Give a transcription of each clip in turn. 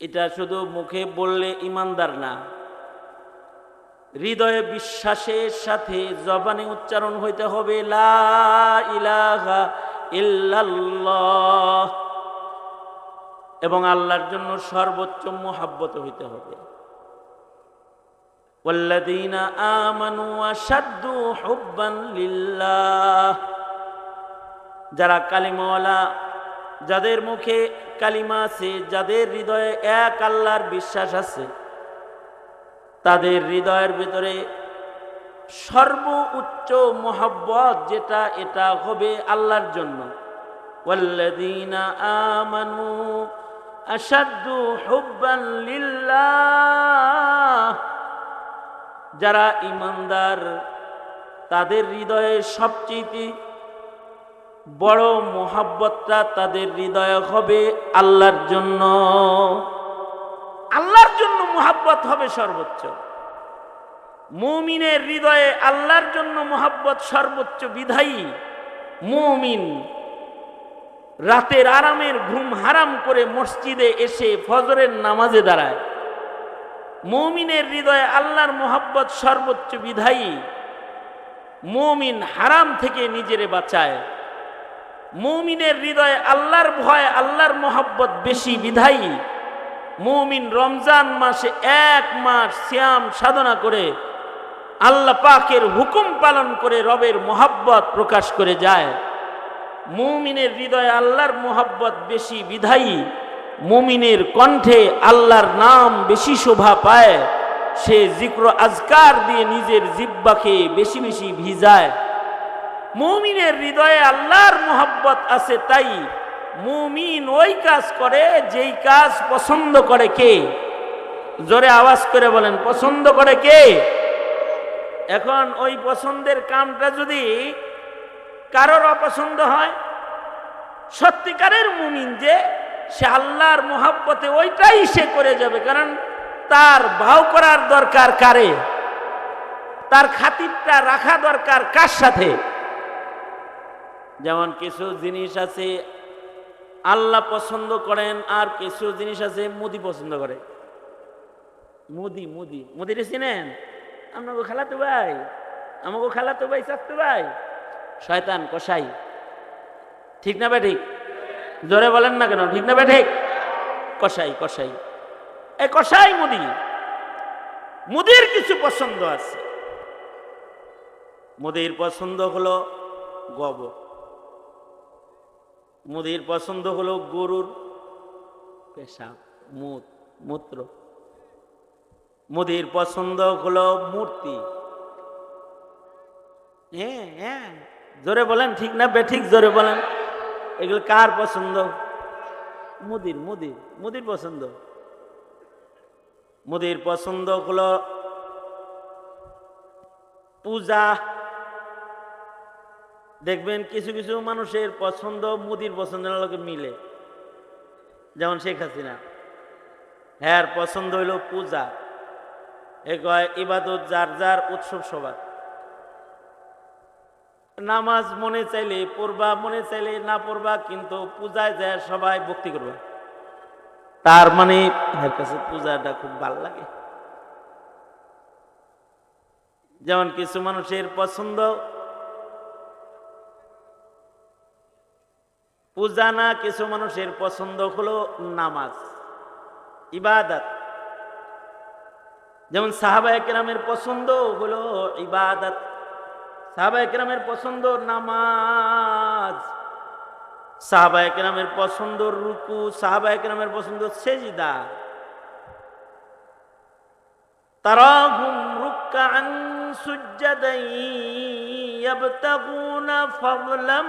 এটা শুধু মুখে বললে ইমানদার না হৃদয়ে বিশ্বাসের সাথে জবানে উচ্চারণ হইতে হবে লা ইলাহা ইল্লাল্লাহ এবং আল্লাহর জন্য সর্বোচ্চ মোহাব্বত হইতে হবে والذين آمنوا أشد حبا لله যারা কালিমাওয়ালা যাদের মুখে কালিমা আছে, যাদের হৃদয়ে এক আল্লাহর বিশ্বাস আছে, তাদের হৃদয়ের ভিতরে সর্বোচ্চ মহব্বত যেটা, এটা হবে আল্লাহর জন্য। আমানু আসাদু যারা ইমানদার, তাদের হৃদয়ে সবচেয়ে বড় মোহাব্বতটা তাদের হৃদয়ে হবে আল্লাহর জন্য। আল্লাহর জন্য মোহাব্বত হবে সর্বোচ্চ। মুমিনের হৃদয়ে আল্লাহর জন্য মোহাব্বত সর্বোচ্চ বিধায়ী মুমিন। রাতের আরামের ঘুম হারাম করে মসজিদে এসে ফজরের নামাজে দাঁড়ায়। মৌমিনের হৃদয়ে আল্লাহর মোহাব্বত সর্বোচ্চ বিধায়ী মৌমিন হারাম থেকে নিজেরে বাঁচায়। মুমিনের হৃদয়ে আল্লাহর ভয়, আল্লাহর মোহাব্বত বেশি বিধায়ী। মুমিন রমজান মাসে এক মাস শ্যাম সাধনা করে আল্লাহ পাকের হুকুম পালন করে রবের মোহাব্বত প্রকাশ করে যায়। মুমিনের হৃদয়ে আল্লাহর মোহাব্বত বেশি বিধায়ী। মুমিনের কণ্ঠে আল্লাহর নাম বেশি শোভা পায়। সে জিক্র আজকার দিয়ে নিজের জিব্বাকে বেশি বেশি ভিজায়। মুমিনের হৃদয়ে আল্লাহর মোহাব্বত আছে তাই মুমিন ওই কাজ করে যেই কাজ পছন্দ করে কে? জোরে আওয়াজ করে বলেন, পছন্দ করে কে? এখন ওই পছন্দের কামটা যদি কারোর অপছন্দ হয়, সত্যিকারের মুমিন যে, সে আল্লাহর মোহাব্বতে ওইটাই সে করে যাবে, কারণ তার ভাও করার দরকার কারে? তার খাতিরটা রাখা দরকার কার সাথে? যেমন কিছু জিনিস আছে আল্লাহ পছন্দ করেন আর কিছু জিনিস আছে মুদি পছন্দ করে। মুদি মুদি। মুদিরে চিনেন? আপনাকে খেলাতো ভাই আমাকে খেলাতো ভাই চাকতো ভাই। শয়তান কষাই ঠিক না ঠিক জোরে বলেন না কেন? ঠিক না ঠিক কষাই কষাই এই কষাই মুদি। মুদির কিছু পছন্দ আছে। মুদির পছন্দ হলো গোবর মুদির পছন্দ হলো গরুর পেশা মুত মূত্র। মুদির পছন্দ হলো মূর্তি। হ্যাঁ হ্যাঁ। জোরে বলেন ঠিক না বেঠিক জোরে বলেন। এগুলো কার পছন্দ? মুদির মুদির মুদির পছন্দ। মুদির পছন্দ হলো পূজা দেখবেন কিছু কিছু মানুষের পছন্দ মুদির পছন্দের লোকে মিলে। যেমন শেখ হাসিনা। হ্যাঁ পছন্দ হইল পূজা। এ কয় ইবাদত যার যার উৎসব সবার। নামাজ মনে চাইলে পড়বা, মনে চাইলে না পড়বা, কিন্তু পূজায় যায় সবাই ভক্তি করবে। তার মানে এর কাছে পূজাটা খুব ভালো লাগে। যেমন কিছু মানুষের পছন্দ পূজা না কিছু মানুষের পছন্দ হলো নামাজ, ইবাদত। যেমন সাহাবা একরামের পছন্দ হলো ইবাদত, সাহাবা একরামের পছন্দ নামাজ, সাহাবা একরামের পছন্দ রুকু, সাহাবা একরামের পছন্দ সেজিদা। তারা তারাহুম রুকআন সুজ্জাদান ইয়াবতাগুনা ফাদলাম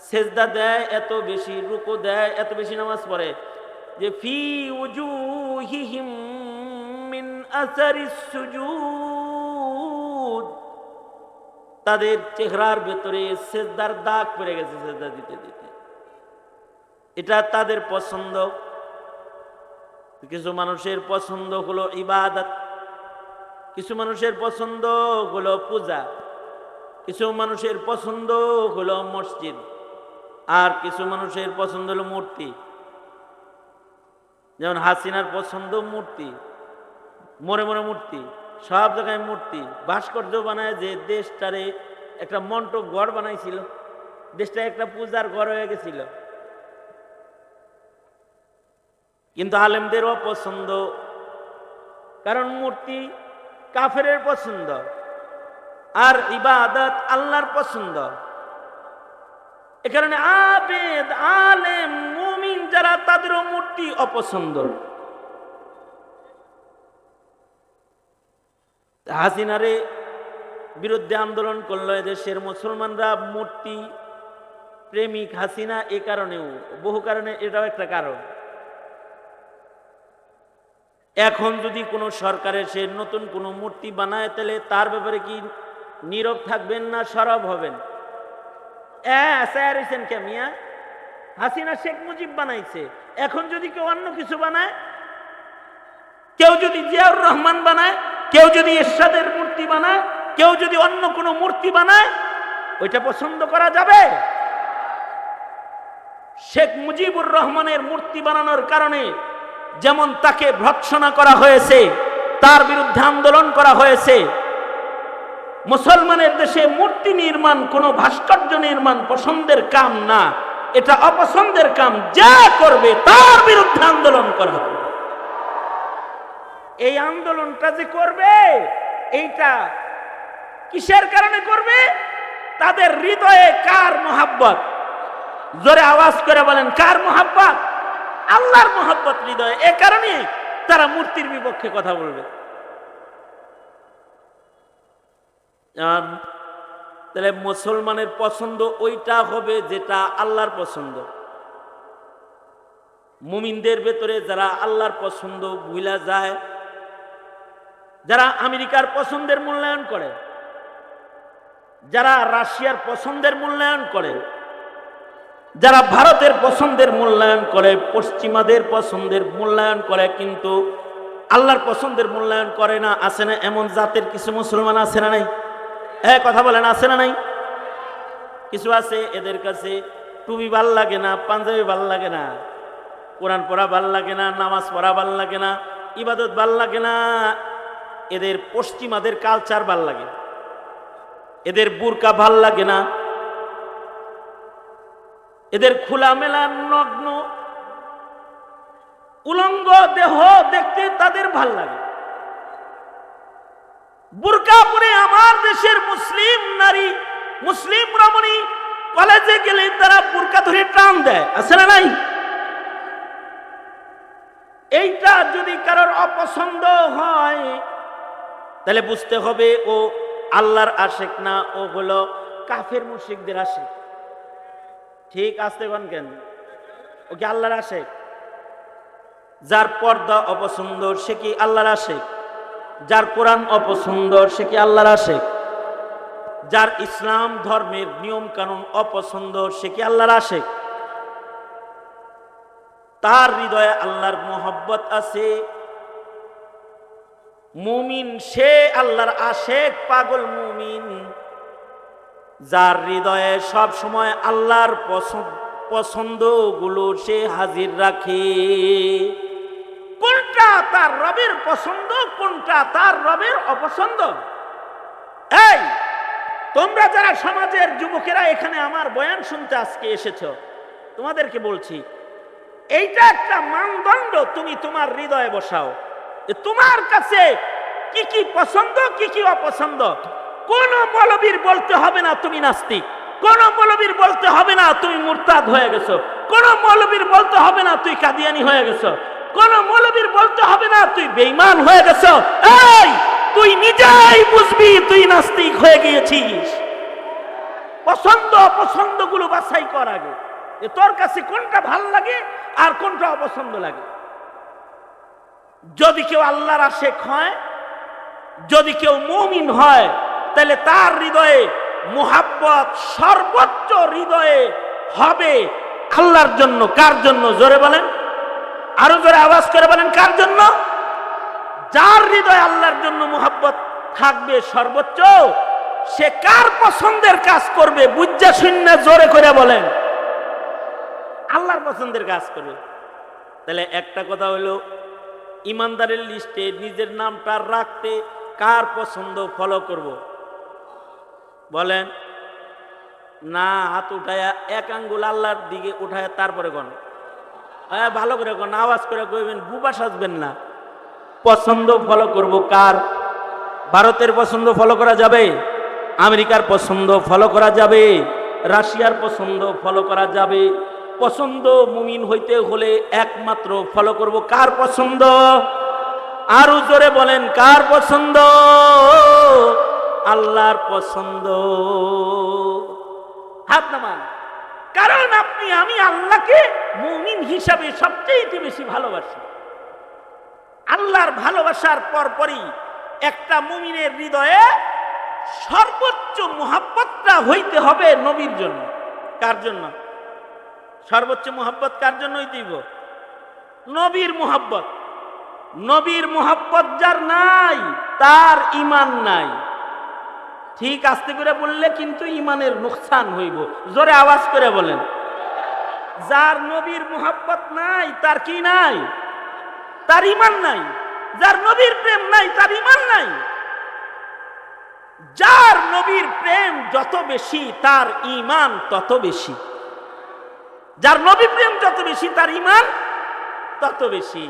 সেজদা দেয়, এত বেশি রুকু দেয়, এত বেশি নামাজ পড়ে। যে ফি উজুহিহিম আসারিস সুজুদ। তাদের চেহারার ভেতরে সেজদার দাগ পড়ে গেছে সেজদা দিতে দিতে। এটা তাদের পছন্দ। কিছু মানুষের পছন্দ হলো ইবাদত। কিছু মানুষের পছন্দ হলো পূজা। কিছু মানুষের পছন্দ হলো মসজিদ। আর কিছু মানুষের পছন্দ হলো মূর্তি। যেমন হাসিনার পছন্দ মূর্তি মরে মরে মূর্তি, সব জায়গায় মূর্তি। ভাস্কর্য বানায় যে দেশটারে একটা মন্ট ঘর বানাইছিল দেশটা একটা পূজার ঘর হয়ে গেছিল। কিন্তু আলেমদেরও পছন্দ কারণ মূর্তি কাফের পছন্দ, আর ইবাদত আল্লাহর পছন্দ। এ কারণে আবেদ, আলেম, মুমিন যারা তাদেরও মূর্তি অপছন্দ। হাসিনারে বিরুদ্ধে আন্দোলন করল দেশের মুসলমানরা, মূর্তি প্রেমিক হাসিনা এ কারণেও, বহু কারণে এটাও একটা কারণ। এখন যদি কোনো সরকারের সে নতুন কোনো মূর্তি বানায়, তাহলে তার ব্যাপারে কি নীরব থাকবেন না সরব হবেন? হয়েছেন কে, মিয়া? হাসিনা, শেখ মুজিব বানাইছে। এখন যদি কেউ অন্য কিছু বানায়? কেউ যদি জিয়াউর রহমান বানায়? কেউ যদি এরশাদের মূর্তি বানায়? কেউ যদি অন্য কোনো মূর্তি বানায়? ওইটা পছন্দ করা যাবে? শেখ মুজিবুর রহমানের মূর্তি বানানোর কারণে যেমন তাকে ভৎসনা করা হয়েছে, তার বিরুদ্ধে আন্দোলন করা হয়েছে মুসলমানের দেশে মূর্তি নির্মাণ, কোনো ভাস্কর্য নির্মাণ পছন্দের কাম না। এটা অপছন্দের কাম, যা করবে তার বিরুদ্ধে আন্দোলন করা এই আন্দোলনটা যে করবে, এইটা কিসের কারণে করবে? তাদের হৃদয়ে কার মোহাব্বত? জোরে আওয়াজ করে বলেন, কার মোহাব্বত? আল্লাহর মোহাব্বত হৃদয়ে। এ কারণে তারা মূর্তির বিপক্ষে কথা বলবে। আম, তাহলে মুসলমানের পছন্দ ওইটা হবে যেটা আল্লাহর পছন্দ। মুমিনদের ভেতরে যারা আল্লাহর পছন্দ ভুলা যায় যারা আমেরিকার পছন্দের মূল্যায়ন করে যারা রাশিয়ার পছন্দের মূল্যায়ন করে যারা ভারতের পছন্দের মূল্যায়ন করে পশ্চিমাদের পছন্দের মূল্যায়ন করে কিন্তু আল্লাহর পছন্দের মূল্যায়ন করে না আছে না এমন জাতের কিছু মুসলমান আছে না নাই? হ্যাঁ কথা বলেন, আছে না নাই? কিছু আছে? এদের কাছে টুপি ভালো লাগে না, পাঞ্জাবি ভালো লাগে না, কোরআন পড়া ভালো লাগে না, নামাজ পড়া ভালো লাগে না, ইবাদত ভালো লাগে না। এদের পশ্চিমাদের কালচার ভালো লাগে। এদের বুরকা ভালো লাগে না। এদের খোলামেলা নগ্ন, উলঙ্গ দেহ দেখতে তাদের ভালো লাগে। বুরকা পরে আমার দেশের মুসলিম নারী, মুসলিম রমণী কলেজে গেলে তারা বুরকা ধরে টান দেয়, আছে না নাই? এইটা যদি কারোর অপছন্দ হয়, তাহলে বুঝতে হবে ও আল্লাহর আশেক না, ও হলো কাফের মুশিকদের আশেক। ঠিক আসতে পান কেন? ও কি আল্লাহর আশেক? যার পর্দা অপছন্দ, সে কি আল্লাহর আশেক? যার কোরআন অপছন্দ, সে কি আল্লাহর আশেক? যার ইসলাম ধর্মের নিয়ম কানুন অপছন্দ, সে কি আল্লাহর আশেক? তার হৃদয়ে আল্লাহর মোহব্বত আছে। মুমিন, সে আল্লাহর আশেক, পাগল মুমিন। যার হৃদয়ে সব সময় আল্লাহর পছন্দ পছন্দগুলো সে হাজির রাখে। কোনটা তার রবের পছন্দ, কোনটা তার রবের অপছন্দ? এই তোমরা যারা সমাজের যুবকেরা এখানে আমার বয়ান শুনতে আজকে এসেছ, তোমাদেরকে বলছি, এইটা একটা মানদণ্ড তুমি তোমার হৃদয়ে বসাও। তোমার কাছে কি কি পছন্দ, কি কি অপছন্দ? কোন মৌলবীর বলতে হবে না তুমি নাস্তিক। কোন মৌলবীর বলতে হবে না তুমি মুরতাদ হয়ে গেছো। কোন মৌলবীর বলতে হবে না তুই কাদিয়ানি হয়ে গেছো। কোন মৌলবীর বলতে হবে না তুই বেঈমান হয়ে গেছো। এই! তুই নিজেই বুঝবি, তুই নাস্তিক হয়ে গিয়েছিস। পছন্দ অপছন্দগুলো বাছাই কর আগে। তোর কাছে কোনটা ভালো লাগে আর কোনটা অপছন্দ লাগে। যদি কেউ আল্লাহর আশেক হয়, যদি কেউ মুমিন হয়, তাহলে তার হৃদয়ে মোহাব্বত সর্বোচ্চ হৃদয়ে হবে আল্লাহর জন্য। কার জন্য? জোরে বলেন। আরও জোরে আওয়াজ করে বলেন, কার জন্য? যার হৃদয় আল্লাহর জন্য মোহাব্বত থাকবে সর্বোচ্চ, সে কার পছন্দের কাজ করবে বুঝা শূন্য জোরে করে বলেন। আল্লাহর পছন্দের কাজ করবে। তাহলে একটা কথা হলো ইমানদারের লিস্টে নিজের নামটা রাখতে কার পছন্দ ফলো করব? বলেন, না, হাত উঠায় এক আঙ্গুল আল্লাহর দিকে উঠায় তারপরে কোন। হ্যাঁ ভালো করে কোন, আওয়াজ করে কইবেন, বুবা সাজবেন না। পছন্দ ফলো করব কার? ভারতের পছন্দ ফলো করা যাবে? আমেরিকার পছন্দ ফলো করা যাবে? রাশিয়ার পছন্দ ফলো করা যাবে? পছন্দ মুমিন হইতে হলে একমাত্র ফলো করব কার পছন্দ? আরও জোরে বলেন, কার পছন্দ? আল্লাহর পছন্দ। হাত নামান। কারণ আপনি, আমি আল্লাহকে মুমিন হিসাবে সবচেয়ে বেশি ভালোবাসি। আল্লাহর ভালোবাসার পরপরই একটা মুমিনের হৃদয়ে সর্বোচ্চ মোহাব্বতটা হইতে হবে নবীর জন্য। কার জন্য? সর্বোচ্চ মোহাব্বত কার জন্যই হইতেইব নবীর মোহাব্বত। নবীর মোহাব্বত যার নাই, তার ইমান নাই। ঠিক আস্তে করে বললে কিন্তু ইমানের নোকসান হইব। জোরে আওয়াজ করে বলেন। যার নবীর মোহাব্বত নাই, তার কি নাই? তার ইমান নাই, যার নবীর প্রেম নাই, তার ইমান নাই। যার নবীর প্রেম যত বেশি, তার ইমান তত বেশি। যার নবী প্রেম যত বেশি, তার ইমান তত বেশি।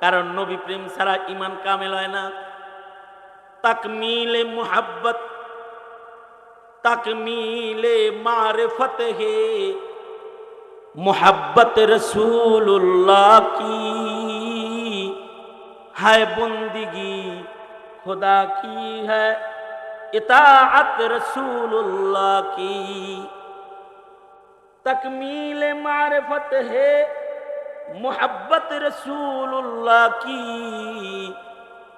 কারণ নবী প্রেম ছাড়া ইমান কামেল হয় না। তাক মিলে মোহাব্বত, তাকমিলে মারে হে। মোহাব্বত রসুল্লাহ কি? হায় বন্দিগি খোদা কি হ্যাঁ ইতাআত রসুল্লাহ কি تکمیل معرفت ہے محبت رسول اللہ کی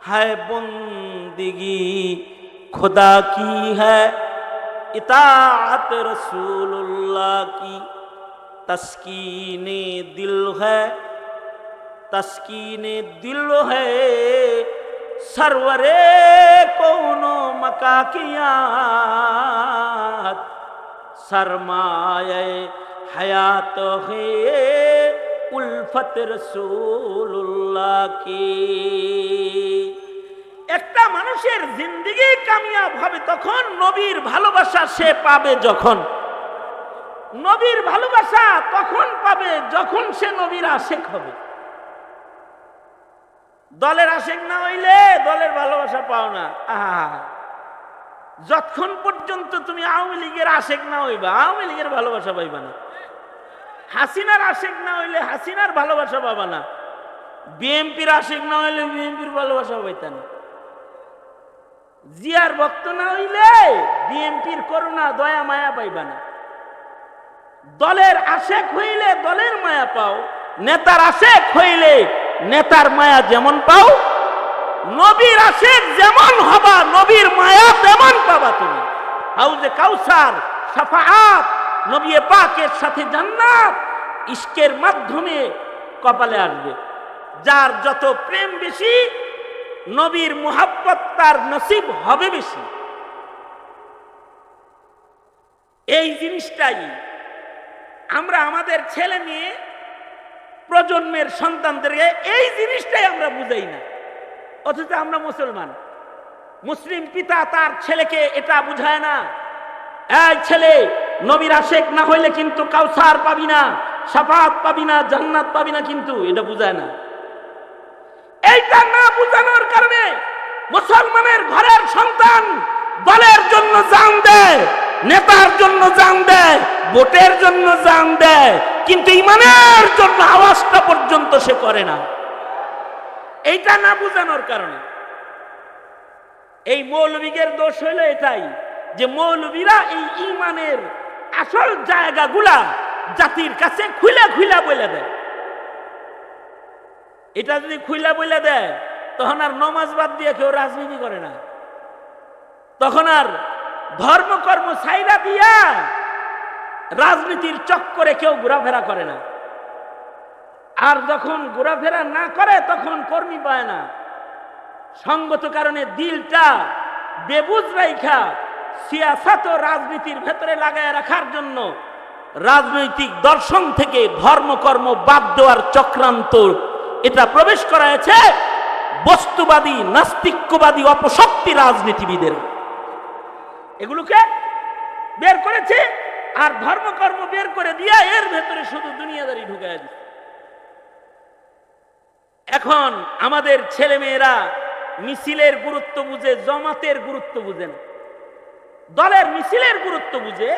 ہے بندگی خدا کی ہے اطاعت رسول اللہ کی تسکین دل ہے তস্কিনে দিল হে কৌন কোনো মকাকিয়াত সরমায়ে হায়াত হে উলফত রসুল্লাহ কি। একটা মানুষের জিন্দিগি কামিয়াব হবে তখন নবীর ভালোবাসা সে পাবে যখন। নবীর ভালোবাসা তখন পাবে যখন সে নবীর আশেখ হবে। দলের আশেক না হইলে দলের ভালোবাসা পাও না। আহা। যতক্ষণ পর্যন্ত তুমি আওয়ামী লীগের আশেক না হইবা, আওয়ামী লীগের ভালোবাসা পাইবা না। হাসিনার আশেক না হইলে হাসিনার ভালোবাসা পাবা না। বিএমপির আশেক না হইলে বিএমপির ভালোবাসা পাইতা না। জিয়ার ভক্ত না হইলে বিএমপির করুণা, দয়া, মায়া পাইবা না। দলের আশেক হইলে দলের মায়া পাও, নেতার আশেক হইলে নেতার মায়া যেমন পাও, নবীর আশেক যেমন হবা, নবীর মায়া তেমন পাবা তুমি। হাউজে কাউসার সাফাআত নবী পাকের সাথে জান্নাত, ইশকের মাধ্যমে কপালে আসবে। যার যত প্রেম বেশি, নবীর মোহাব্বত তার নসিব হবে বেশি। এই জিনিসটাই আমরা আমাদের ছেলে মেয়ে প্রজন্মের সন্তানদেরকে এই জিনিসটাই আমরা বুঝাই না। অথচ আমরা মুসলমান। মুসলিম পিতা তার ছেলেকে এটা বুঝায় না। এই ছেলে, নবীর আশেক না হইলে কিন্তু কাউসার পাবি না, সাফাত পাবি না, জান্নাত পাবি না কিন্তু এটা বুঝায় না। এইটা না বুঝানোর কারণে মুসলমানের ঘরের সন্তান দলের জন্য জান দেয়, নেতার জন্য জান দেয়, ভোটের জন্য জান দেয় কিন্তু ইমানের জন্য আওয়াজটা পর্যন্ত সে করে না। এইটা না বুঝানোর কারণে। এই মৌলবীদের দোষ হইল এটাই যে মৌলবীরা এই ইমানের আসল জায়গাগুলা জাতির কাছে খুলে খুলে বলে দেয়। এটা যদি খুলে বলে দেয়, তখন আর নমাজ বাদ দিয়ে কেউ রাজনীতি করে না। তখন আর ধর্মকর্ম সাইরা দিয়া রাজনীতির চক্করে কেউ ঘোরাফেরা করে না। আর যখন ঘোরাফেরা না করে, তখন কর্মী পায় না। সঙ্গত কারণে দিলটা বেবুজ রাইখা সিয়াসাত রাজনীতির ভেতরে লাগায় রাখার জন্য রাজনৈতিক দর্শন থেকে ধর্মকর্ম বাদ দেওয়ার চক্রান্ত এটা প্রবেশ করাছে বস্তুবাদী, নাস্তিক্যবাদী, অপশক্তি রাজনীতিবিদের। এগুলোকে বের করেছে আর ধর্মকর্ম বের করে দিয়া এর ভেতরে শুধু দুনিয়াদারি ঢুকায় দিচ্ছে এখন আমাদের ছেলে মেয়েরা মিছিলের গুরুত্ব বুঝে, জমাতের গুরুত্ব বুঝে না। দলের মিছিলের গুরুত্ব বুঝে,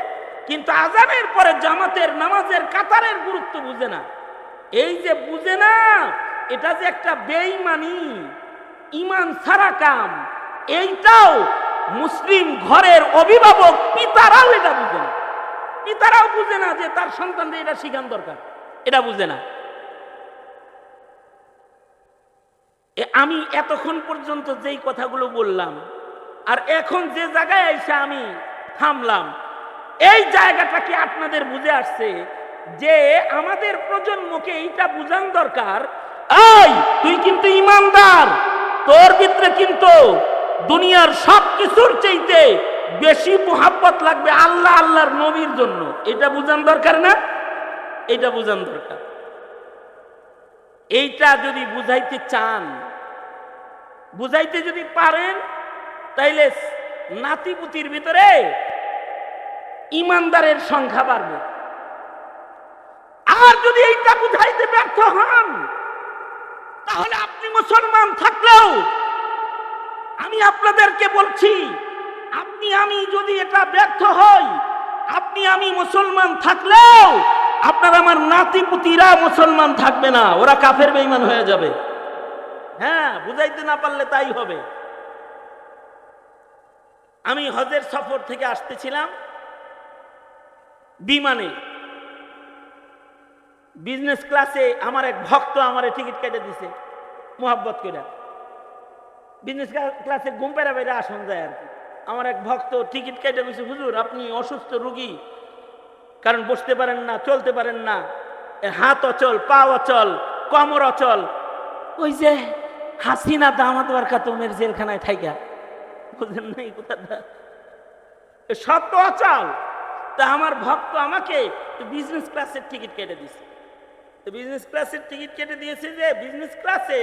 কিন্তু আজানের পরে জামাতের, নামাজের, কাতারের গুরুত্ব বুঝে না। এই যে বুঝে না, এটা যে একটা বেঈমানি ইমান ছাড়া কাম, এইটাও মুসলিম ঘরের অভিভাবক পিতারাও এটা বুঝে না। পিতারাও বুঝে না যে তার সন্তানদের এটা শিখান দরকার। এটা বুঝে না। আমি এতক্ষণ পর্যন্ত যেই কথাগুলো বললাম, আর এখন যে জায়গায় এসে আমি থামলাম, এই জায়গাটা কি আপনাদের বুঝে আসছে যে আমাদের প্রজন্মকে এইটা বুঝান দরকার? এই, তুই কিন্তু ইমানদার, তোর ভিতরে কিন্তু দুনিয়ার সব কিছুর চাইতে বেশি মোহাব্বত লাগবে আল্লাহ আল্লাহর নবীর জন্য। এটা বুঝান দরকার না? এটা বুঝান দরকার। এইটা যদি বুঝাইতে চান, বুঝাইতে যদি পারেন, তাইলে নাতিপুতির ভিতরে ইমানদারের সংখ্যা বাড়বে। আর যদি এইটা বুঝাইতে ব্যর্থ হন, তাহলে আপনি মুসলমান থাকলেও আমি আপনাদেরকে বলছি আপনি আমি যদি এটা ব্যর্থ হই, আপনি আমি মুসলমান থাকলেও আপনার আমার নাতিপুতিরা মুসলমান থাকবে না, ওরা কাফের বেইমান হয়ে যাবে। হ্যাঁ বুঝাইতে না পারলে তাই হবে। আমি হজের সফর থেকে আসতেছিলাম বিমানে। বিজনেস ক্লাসে আমার এক ভক্ত আমার টিকিট কেটে দিছে, মোহাব্বত করে বিজনেস ক্লাসে ঘুম পেরা বেড়ে আসন যায় আর কি। আমার এক ভক্ত টিকিট কেটে দিছে হুজুর, আপনি অসুস্থ রুগী। কারণ বসতে পারেন না, চলতে পারেন না। হাত অচল, পা অচল, কমর অচল। ওই যে হাসিনা দামাত বারকাতমের জেলখানায় থাইকা। বুঝলেন নাই কোথাটা? সব তো অচল। তা আমার ভক্ত আমাকে বিজনেস ক্লাসের টিকিট কেটে দিয়েছে তো বিজনেস ক্লাসের টিকিট কেটে দিয়েছে যে বিজনেস ক্লাসে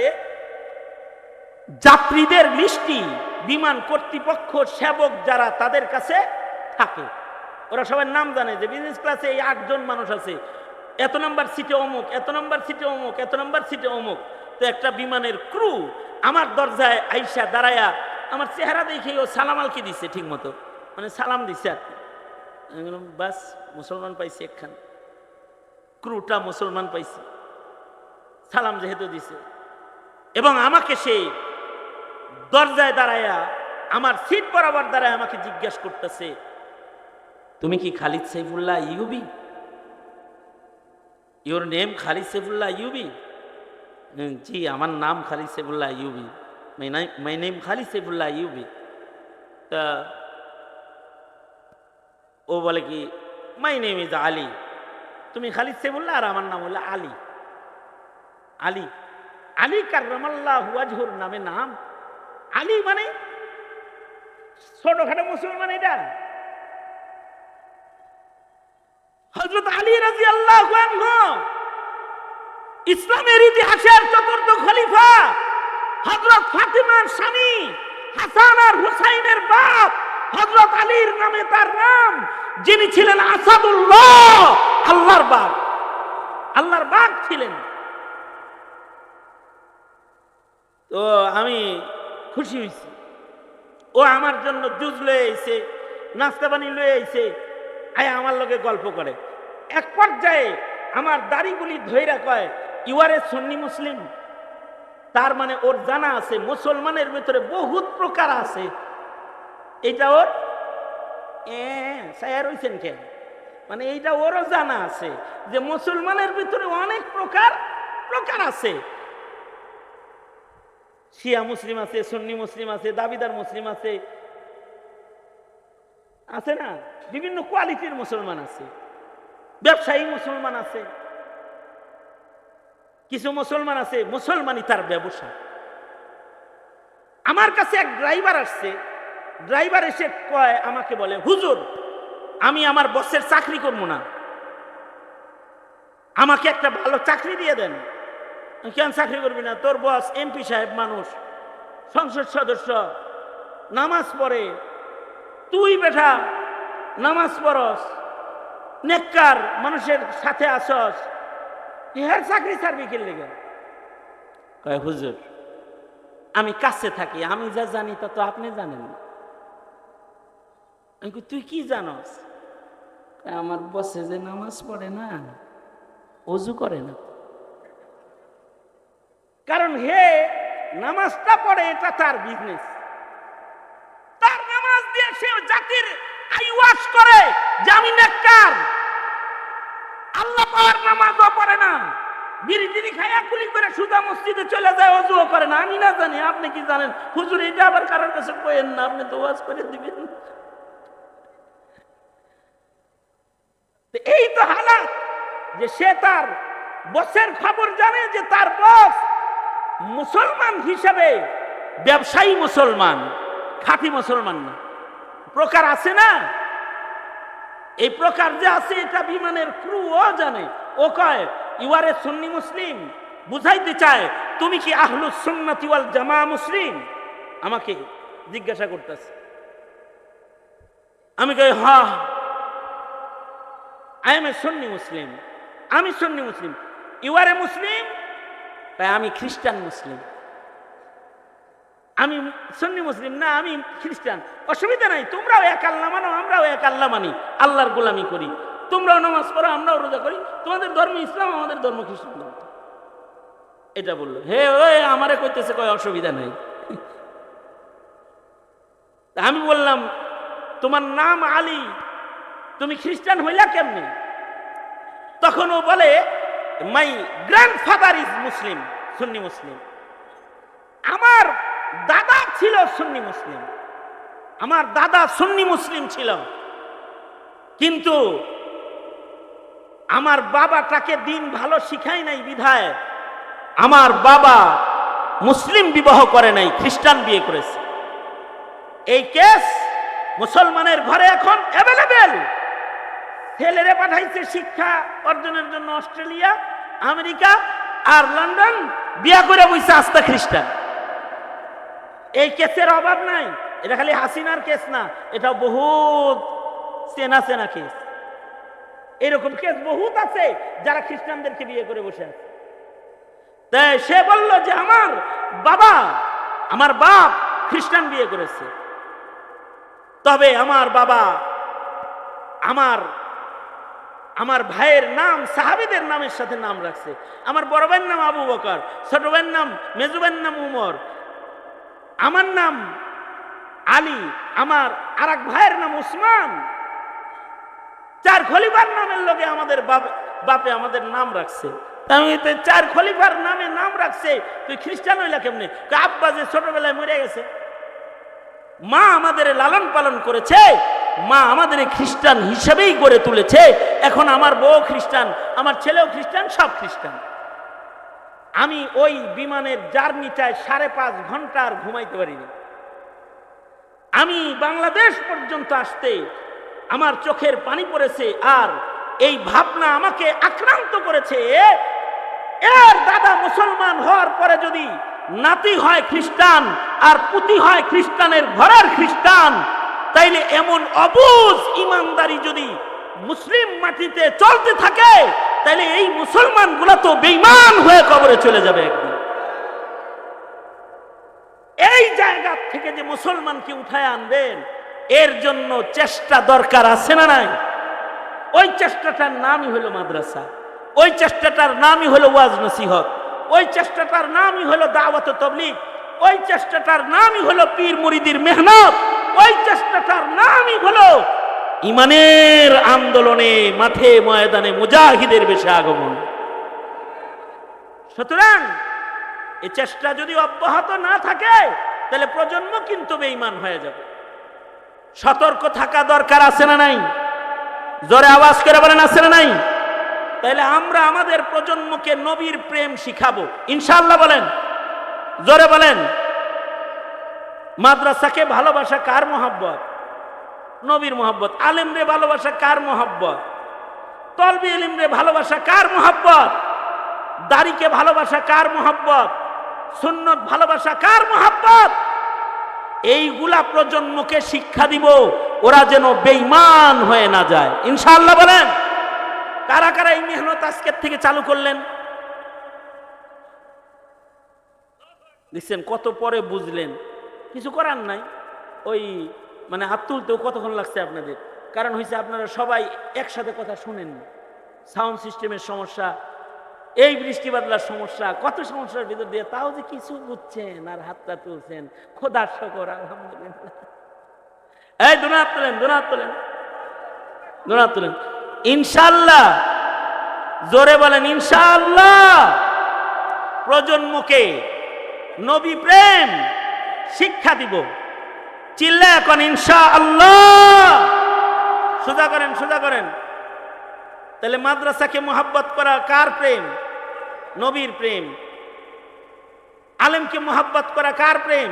যাত্রীদের লিস্টি বিমান কর্তৃপক্ষ সেবক যারা তাদের কাছে থাকে। ওরা সবার নাম জানে যে বিজনেস ক্লাসে এই আটজন মানুষ আছে। এত নম্বর সিটে অমুক, এত নম্বর সিটে অমুক, এত নম্বর সিটে অমুক। তো একটা বিমানের ক্রু আমার দরজায় আইসা দাঁড়ায়া আমার চেহারা দেখে ও সালাম আলকি দিচ্ছে ঠিক মতো মানে সালাম দিছে আর বাস, মুসলমান পাইছে একখান। ক্রুটা মুসলমান পাইছে। সালাম যেহেতু দিছে। এবং আমাকে সে দরজায় দাঁড়ায়া আমার সিট বরাবর দাঁড়ায় আমাকে জিজ্ঞেস করতেছে, তুমি কি Khalid Saifullah UV? Your name Khalid Saifullah UV? জি, আমার নাম Khalid Saifullah UV. My name Khalid Saifullah UV. তা ও বলে কি মাই নেম ইজ আলী। তুমি খালিদ সাইফুল্লাহ আর আমার নাম হলো আলী। আলী। আলী কার্রামাল্লাহ হুয়াজহুর নামে নাম? আলী মানে? ছোটখাটো মুসলমান এটা? হজরত আলী রাজি আল্লাহ ইসলামের ইতিহাসের চতুর্থ খলিফা হজরত ফাতিমার স্বামী, হাসান আর হুসাইনের বাপ হজরত আলীর নামে তার নাম, যিনি ছিলেন আসাদুল্লাহ, আল্লাহর বাপ। আল্লাহর বাপ ছিলেন। তো আমি খুশি হয়েছি ও আমার জন্য জুজ লয়ে আইছে, নাস্তা পানি লয়ে আইছে, আয় আমার লোকে গল্প করে। এক পর্যায়ে আমার দাড়িগুলি ধৈরা কয় ইউ আর এ সন্নি মুসলিম তার মানে ওর জানা আছে, মুসলমানের ভিতরে বহুত প্রকার আছে। এইটা ওর? এ সায়ার হইছেন কেন? মানে এইটা ওরও জানা আছে যে মুসলমানের ভিতরে অনেক প্রকার প্রকার আছে। শিয়া মুসলিম আছে, সুন্নি মুসলিম আছে, দাবিদার মুসলিম আছে। আছে না? বিভিন্ন কোয়ালিটির মুসলমান আছে। ব্যবসায়ী মুসলমান আছে। কিছু মুসলমান আছে, মুসলমানই তার ব্যবসা। আমার কাছে এক ড্রাইভার আসছে। ড্রাইভার এসে কয়, আমাকে বলে, হুজুর, আমি আমার বসের চাকরি করব না। আমাকে একটা ভালো চাকরি দিয়ে দেন। কেন চাকরি করবি না? তোর বস এমপি সাহেব, মানুষ। সংসদ সদস্য। নামাজ পড়ে। তুই বেটা, নামাজ পড়স। নেককার মানুষের সাথে আসস। ইহার চাকরি ছাড়বি কি লেগে? কয়, হুজুর, আমি কাছে থাকি, আমি যা জানি তা তো আপনি জানেন না। তুই কি জানস? আমার বসে যে নামাজ পড়ে না অজু করে না। কারণ হে নামাজটা পড়ে, এটা তার বিজনেস তার নামাজ দিয়ে সে জাতির করে যে আল্লাহ পাওয়ার নামাজও পড়ে না। বিড়ি খাইয়া কুলি করে সুদা মসজিদে চলে যায়, অজুও করে না। আমি না জানি, আপনি কি জানেন? হুজুর, এটা আবার কারোর কাছে কইেন না, আপনি তো ওয়াজ করে দিবেন। এই তো হালাত যে সে তার বসের খবর জানে যে তার বস মুসলমান হিসাবে ব্যবসায়ী মুসলমান, খাঁটি মুসলমান না। প্রকার আছে না? এই প্রকার যে আছে, এটা বিমানের ক্রু ও জানে। ও কয় ইউ আর এ সুন্নি মুসলিম বুঝাইতে চায়, তুমি কি আহলু সুন্নাতি ওয়াল জামা মুসলিম? আমাকে জিজ্ঞাসা করতেছে। আমি কই হ্যাঁ আই এম এ সুন্নি মুসলিম আমি সুন্নি মুসলিম ইউ আর এ মুসলিম তাই আমি খ্রিস্টান মুসলিম। আমি সুন্নি মুসলিম, না, আমি খ্রিস্টান। অসুবিধা নাই, তোমরাও এক আল্লাহ মানো, আমরাও এক আল্লাহ মানি। আল্লাহর গোলামি করি। তোমরাও নামাজ পড়ো, আমরাও রোজা করি। তোমাদের ধর্ম ইসলাম, আমাদের ধর্ম খ্রিস্টান ধর্ম। এটা বলল। হে, ওই আমারে কইতেছে, কয়, অসুবিধা নাই। আমি বললাম, তোমার নাম আলী, তুমি খ্রিস্টান হইলা কেমনি? তখন ও বলে মাই গ্র্যান্ডফাদার ইজ মুসলিম সুন্নি মুসলিম আমার দাদা ছিল সুন্নি মুসলিম আমার দাদা সুন্নি মুসলিম ছিল। কিন্তু আমার বাবাটাকে দিন ভালো শিখায় নাই বিধায়। আমার বাবা মুসলিম বিবাহ করে নাই, খ্রিস্টান বিয়ে করেছে। এই কেস মুসলমানের ঘরে এখন অ্যাভেলেবেল ছেলেরে পাঠাইছে শিক্ষা অর্জনের জন্য অস্ট্রেলিয়া, আমেরিকা আর লন্ডন। বিয়া করে বইছে আস্তা খ্রিস্টান। এই কেসের অভাব নাই, এটা খালি হাসিনার কেস না এটা বহুত চেনা চেনা কেস। এরকম কেস বহুত আছে, যারা খ্রিস্টানদেরকে বিয়ে করে বসে আছে। তাই সে বলল যে, আমার বাবা, আমার বাপ খ্রিস্টান বিয়ে করেছে। তবে আমার বাবা, আমার আমার ভাইয়ের নাম, সাহাবিদের নামের সাথে নাম রাখছে। আমার বড় ভাইয়ের নাম আবু বকর, ছোট ভাইয়ের নাম মেজু ভাইয়ের নাম উমর। আমার নাম আলী, আমার আর এক ভাইয়ের নাম উসমান। চার খলিফার নামের লোকে আমাদের বাপ- আমাদের নাম রাখছে। আমি তো চার খলিফার নামে নাম রাখছে? তুই খ্রিস্টান হইলা কেমনে? আব্বা যে ছোটবেলায় মরে গেছে। মা আমাদের লালন পালন করেছে, মা আমাদের খ্রিস্টান হিসেবেই গড়ে তুলেছে। এখন আমার বউ খ্রিস্টান, আমার ছেলেও খ্রিস্টান, সব খ্রিস্টান। আমি ওই বিমানের জার্নিটায় সাড়ে পাঁচ ঘণ্টা আর ঘুমাইতে পারিনি। আমি বাংলাদেশ পর্যন্ত আসতে আমার চোখের পানি পড়েছে আর এই ভাবনা আমাকে আক্রান্ত করেছে। এর দাদা মুসলমান হওয়ার পরে যদি নাতি হয় খ্রিস্টান আর পুতি হয় খ্রিস্টানের ঘরের খ্রিস্টান, তাইলে এমন অবুজ ইমানদারি যদি মুসলিম মাটিতে চলতে থাকে, তাইলে এই মুসলমানগুলা তো বেইমান হয়ে কবরে চলে যাবে একদিন। এই জায়গা থেকে যে মুসলমানকে উঠায় আনবেন, এর জন্য চেষ্টা দরকার আছে না নাই? ওই চেষ্টাটার নামই হলো মাদ্রাসা, ওই চেষ্টাটার নামই হলো ওয়াজ নসিহত, ওই চেষ্টাটার নামই হলো দাওয়াত তবলিগ ওই চেষ্টাটার নামই হলো পীর মুরিদির মেহনত। ওই চেষ্টাটার নামই হলো ইমানের আন্দোলনে, মাঠে, ময়দানে মুজাহিদের বেশে আগমন। সুতরাং এ চেষ্টা যদি অব্যাহত না থাকে, তাহলে প্রজন্ম কিন্তু বেঈমান হয়ে যাবে। সতর্ক থাকা দরকার আছে না নাই? জোরে আওয়াজ করে বলেন, আছে না নাই? তাহলে আমরা আমাদের প্রজন্মকে নবীর প্রেম শিখাবো। ইনশাআল্লাহ বলেন। জোরে বলেন। মাদ্রাসাকে ভালোবাসা কার মোহাব্বত? নবীর মোহাব্বত। আলেমরে ভালোবাসা কার মোহাব্বত? তলবি ইলিমরে ভালোবাসা কার মোহাব্বত? দাড়িকে ভালোবাসা কার মোহাব্বত? সুন্নত ভালোবাসা কার মোহাব্বত? এইগুলা প্রজন্মকে শিক্ষা দিব, ওরা যেন বেঈমান হয়ে না যায়। ইনশাআল্লাহ বলেন। কারা কারা এই মেহনত আজকের থেকে চালু করলেন? দেখছেন, কত পরে বুঝলেন? কিছু করার নাই। ওই মানে হাত তুলতেও কতক্ষণ লাগছে আপনাদের? কারণ হয়েছে আপনারা সবাই একসাথে কথা শুনেন। সাউন্ড সিস্টেমের সমস্যা, এই বৃষ্টি বাদলার সমস্যা, কত সমস্যার ভিতর দিয়ে তাও যে কিছু বুঝছেন আর হাতটা তুলছেন। খোদার শকর, আলহামদুলিল্লাহ। এই দোনাত তোলেন দোনাত তোলেন। দোনাত তোলেন। ইনশাল্লাহ জোরে বলেন ইনশাআল্লাহ। প্রজন্মকে নবী প্রেম, শিক্ষা দিব। চিল্লা এখন ইনশা আল্লাহ সোজা করেন সোজা করেন। তাহলে মাদ্রাসাকে মোহাব্বত করা কার প্রেম? নবীর প্রেম। আলেমকে মোহাব্বত করা কার প্রেম?